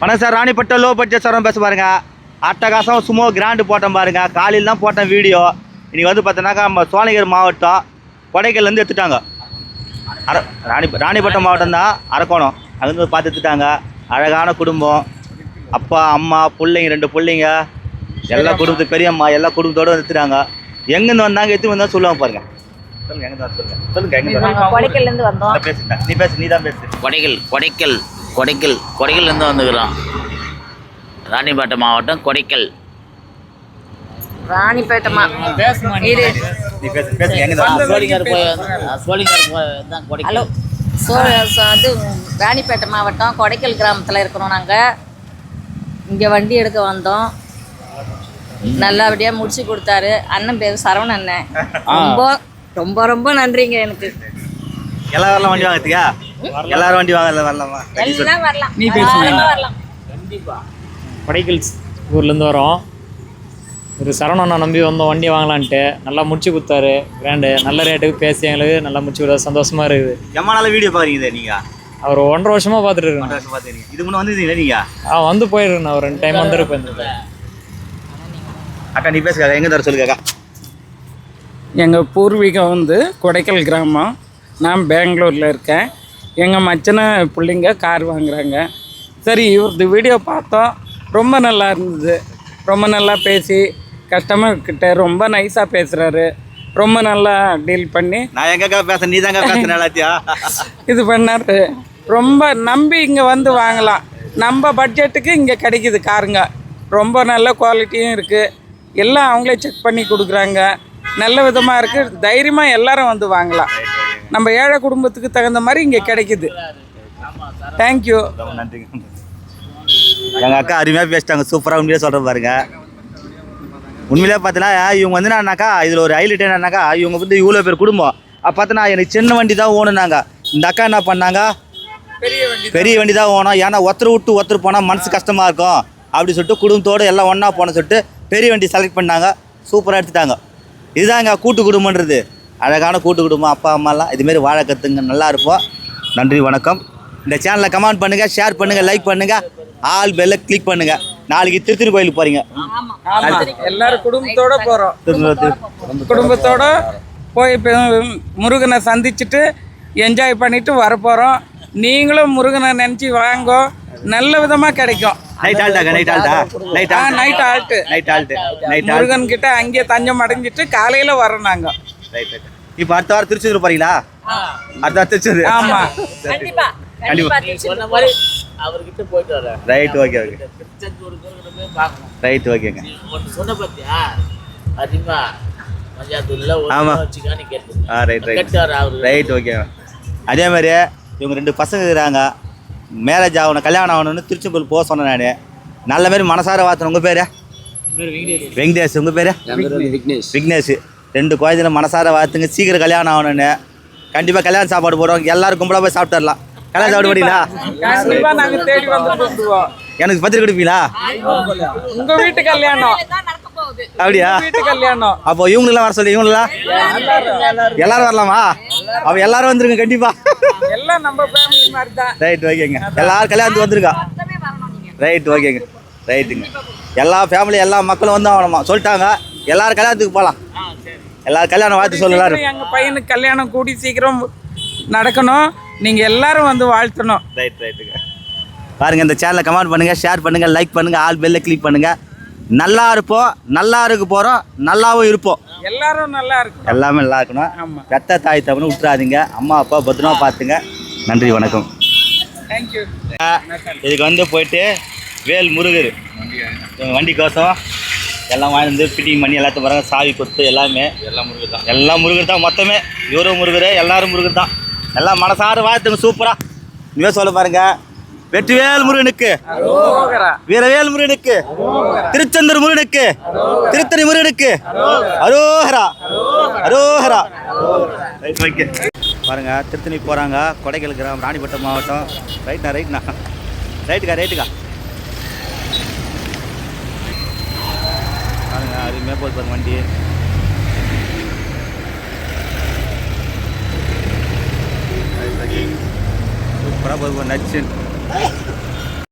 வணக்கம் sir ராணிப்பட்ட low budget சாரம் பேச பாருங்க. அட்டகாசம் சும்மா கிராண்டு போட்டோம் பாருங்க. காலையில் தான் போட்டேன் வீடியோ இன்னைக்கு வந்து பார்த்தோன்னாக்கா நம்ம சோழகிரி மாவட்டம் கொடைக்கல்லேருந்து எடுத்துட்டாங்க. அர ராணி ராணிப்பட்டம் மாவட்டம் தான் அரக்கோணம். அங்கேருந்து பார்த்து எடுத்துட்டாங்க. அழகான குடும்பம். அப்பா அம்மா பிள்ளைங்க ரெண்டு பிள்ளைங்க. எல்லா குடும்பத்து பெரியம்மா எல்லா குடும்பத்தோடு எடுத்துட்டாங்க. எங்கேருந்து வந்தாங்க எத்தனை வந்தால் சொல்லுவாங்க பாருங்க. சொல்லுங்க எங்கே சொல்லுங்க. சொல்லுங்க எங்கே கொடைக்கல்லேருந்து வந்தோம். பேசுங்க நீ பேசு நீ தான் பேசு. கொடைக்கல் கொடைக்கல் கொடைக்கல் கொடைக்கல்லேருந்து வந்துக்கிறோம். ராணிப்பேட்டை மாவட்டம் கொடைக்கல். தான் ஹலோ கொடைக்கல் சோ சோ- இது ராணிப்பேட்டை மாவட்டம் கொடைக்கல் கிராமத்தில் இருக்கிறோம் நாங்கள் இங்கே வண்டி எடுக்க வந்தோம். நல்லபடியாக முடிச்சு கொடுத்தாரு. அண்ணன் பேர் சரவண அண்ணன். ரொம்ப ரொம்ப ரொம்ப நன்றிங்க எனக்கு. வரலாம் வண்டி வாங்கத்துக்கா எல்லாரும் வண்டி வாங்கல வரலாமா? எல்லாம் வரலாம். நீ வரலாம் கொடைக்கல் ஊர்லேருந்து வரோம். ஒரு சரவணனை நம்பி வந்தோம் வண்டி வாங்கலான்ட்டு. நல்லா முடிச்சு கொடுத்தாரு. கிராண்டு நல்ல ரேட்டுக்கு பேசி எங்களுக்கு நல்லா முடிச்சு கொடுத்தா சந்தோஷமாக இருக்குது. எம்மா நாள் வீடியோ பார்க்குறீங்க நீங்க? அவர் ஒன்றரை வருஷமாக பார்த்துட்டு இருக்கேன் வருஷம் இது முன்னே வந்துருந்தீங்களா நீங்க? ஆ வந்து போயிருக்கேன் ஒரு ரெண்டு டைம் வந்துருப்பேன் அக்கா நீ பேசுக்கா எங்க தர சொல்லுக்கா எங்கள் பூர்வீகம் வந்து கொடைக்கல் கிராமம். நான் பெங்களூரில் இருக்கேன். எங்கள் மச்சனை பிள்ளைங்க கார் வாங்குறாங்க. சரி இவரது வீடியோ பார்த்தோம். ரொம்ப நல்லா இருந்தது. ரொம்ப நல்லா பேசி கஸ்டமர் கிட்ட ரொம்ப நைஸாக பேசுகிறாரு ரொம்ப நல்லா டீல் பண்ணி. நான் எங்கக்கா பேச நீ தாங்க பேசுறேன் இது பண்ணாரு. ரொம்ப நம்பி இங்கே வந்து வாங்கலாம். நம்ம பட்ஜெட்டுக்கு இங்கே கிடைக்குது காருங்க. ரொம்ப நல்ல குவாலிட்டியும் இருக்குது எல்லாம் அவங்களே செக் பண்ணி கொடுக்குறாங்க. நல்ல விதமாக இருக்குது தைரியமாக எல்லாரும் வந்து வாங்கலாம். நம்ம ஏழை குடும்பத்துக்கு தகுந்த மாதிரி இங்கே கிடைக்குது. தேங்க்யூ நன்றிங்க எங்க அக்கா அருமையாக பேசிட்டாங்க. சூப்பராக உண்மையிலே சொல்கிறேன் பாருங்க. உண்மையிலே பார்த்தீங்கன்னா இவங்க வந்து என்னன்னாக்கா இதில் ஒரு ஹைலைட் என்னன்னாக்கா இவங்க வந்து இவ்வளோ பேர் குடும்பம். அப்போ பார்த்தனா எனக்கு சின்ன வண்டி தான் ஓணுனாங்க. இந்த அக்கா என்ன பண்ணாங்க? பெரிய வண்டி பெரிய வண்டி தான் ஓணும். ஏன்னா ஒருத்தர் விட்டு ஒருத்தர் போனால் மனசு கஷ்டமாக இருக்கும். அப்படி சொல்லிட்டு குடும்பத்தோடு எல்லாம் ஒன்றா போன சொல்லிட்டு பெரிய வண்டி செலக்ட் பண்ணாங்க சூப்பராக எடுத்துட்டாங்க. இதுதாங்க கூட்டு குடும்பன்றது அழகான கூட்டு குடும்பம் அப்பா அம்மாலாம். இதுமாரி வாழ கற்றுங்க நல்லா இருப்போம். நன்றி வணக்கம். இந்த சேனலை கமெண்ட் பண்ணுங்கள் ஷேர் பண்ணுங்கள் லைக் பண்ணுங்கள் ஆல் பெல்லை கிளிக் பண்ணுங்கள் நாளைக்கு திருத்தணி கோயிலுக்கு போகிறீங்க எல்லாரும் குடும்பத்தோட போகிறோம் குடும்பத்தோட. போய் முருகனை சந்திச்சுட்டு என்ஜாய் பண்ணிட்டு வரப்போகிறோம் நீங்களும் முருகனை நினச்சி வாங்கோ. நல்ல விதமாக கிடைக்கும். நைட் ஆல்ட்டாங்க நைட் ஆல்ட்டா நைட் ஆ night alt night alt night Murugan கிட்ட அங்கேயே தஞ்சம் அடைஞ்சிட்டு காலையில் வரோம் நாங்கள் ரைட் ரைட் இப்போ அடுத்த வாரம் திருச்செந்தூர் போகிறீங்களா அடுத்த வாரம் திருச்செந்தூர். ஆமாம் கண்டிப்பா. கண்டிப்பா. சொன்ன மாதிரி அவர்கிட்ட போயிட்டு வரேன். ரைட் ஓகே ஓகே திருச்செந்தூர் போய் பார்க்கணும். ரைட் ஓகேங்க ஒன்று சொன்ன பார்த்தியா அதிகமா மஞ்சாத்தூர்ல ஆமா. ஒரு வச்சுக்கான்னு கேட்டு ஆ ரைட் ரைட் அவரு. ரைட் ஓகே அதே மாதிரி இவங்க ரெண்டு பசங்க இருக்கிறாங்க. மேரேஜ் ஆகணும் கல்யாணம் ஆகணும்னு திருச்செந்தூர் போக சொன்னேன் நான். நல்ல மாதிரி மனசார வாத்தணும் உங்கள் பேர்? வெங்கடேஷ். உங்கள் பேர்? விக்னேஷ். விக்னேஷ். ரெண்டு குழந்தைங்க மனசார வாத்துங்க சீக்கிரம் கல்யாணம் ஆகணும்னு. கண்டிப்பாக கல்யாண சாப்பாடு போடுவோம். எல்லாரும் கும்பலாக போய் சாப்பிட்டுறலாம் கல்யாண சாப்பாடு கொடுத்துருவோம் எனக்கு பத்திரிக்கை கொடுப்பீங்களா? உங்கள் வீட்டு கல்யாணம். அப்படியா? வீட்டு கல்யாணம். அப்போ இவங்களெல்லாம் வர சொல்லி இவங்களெல்லாம்? எல்லாரும். வரலாமா? அப்போ எல்லாரும் வந்துருங்க கண்டிப்பா. எல்லாம் நம்ம ஃபேமிலி மாதிரி தான் ரைட் ஓகேங்க எல்லாரும் கல்யாணத்துக்கு வந்துருக்கா? ரைட் ஓகேங்க. ரைட்டுங்க எல்லா ஃபேமிலி எல்லா மக்களும் வந்து ஆகணுமா? சொல்லிட்டாங்க. எல்லாரும் கல்யாணத்துக்கு போகலாம் எல்லாரும் கல்யாணம் வாழ்த்து சொல்ல எல்லாரும் எங்கள் பையனுக்கு கல்யாணம் கூடி சீக்கிரம் நடக்கணும். நீங்கள் எல்லாரும் வந்து வாழ்த்தணும். ரைட் ரைட்டுங்க பாருங்க இந்த சேனலை கமெண்ட் பண்ணுங்க ஷேர் பண்ணுங்க லைக் பண்ணுங்க ஆல் பெல்ல கிளிக் பண்ணுங்க. நல்லா இருப்போம் நல்லா இருக்க போகிறோம் நல்லாவும் இருப்போம். எல்லாரும் நல்லா இருக்கும் எல்லாமே நல்லா இருக்கணும். பெத்த தாய் தவணை விட்டுறாதீங்க. அம்மா அப்பா பத்திரமா பார்த்துங்க. நன்றி வணக்கம். தேங்க்யூ இதுக்கு வந்து போயிட்டு வேல் முருகர். வண்டி கோசம் எல்லாம் வாங்கி வந்து ஃபிட்டிங் பண்ணி எல்லாத்தையும் பாருங்க சாவி கொத்து எல்லாமே. எல்லாம் முருகர் தான். எல்லாம் முருகர் தான் மொத்தமே. இவரும் முருகர் எல்லாரும் முருகர் தான். எல்லாம் மனசார வாழ்த்துங்க சூப்பராக இனிமே சொல்ல பாருங்க வெற்றிவேல் முருகனுக்கு வீரவேல் முருகனுக்கு திருச்செந்தூர் முருகனுக்கு திருத்தணி முருகனுக்கு அரோஹரா அரோஹரா ஓகே பாருங்க திருத்தணி போகிறாங்க கொடைக்கல் கிராமம் ராணிப்பட்டம் மாவட்டம். ரைட்ண்ணா ரைட்ண்ணா ரைட்டுக்கா ரைட்டுக்கா பாருங்க அருமையாக போகுது பாருங்க வண்டி. சூப்பராக போகுது. நச்சு.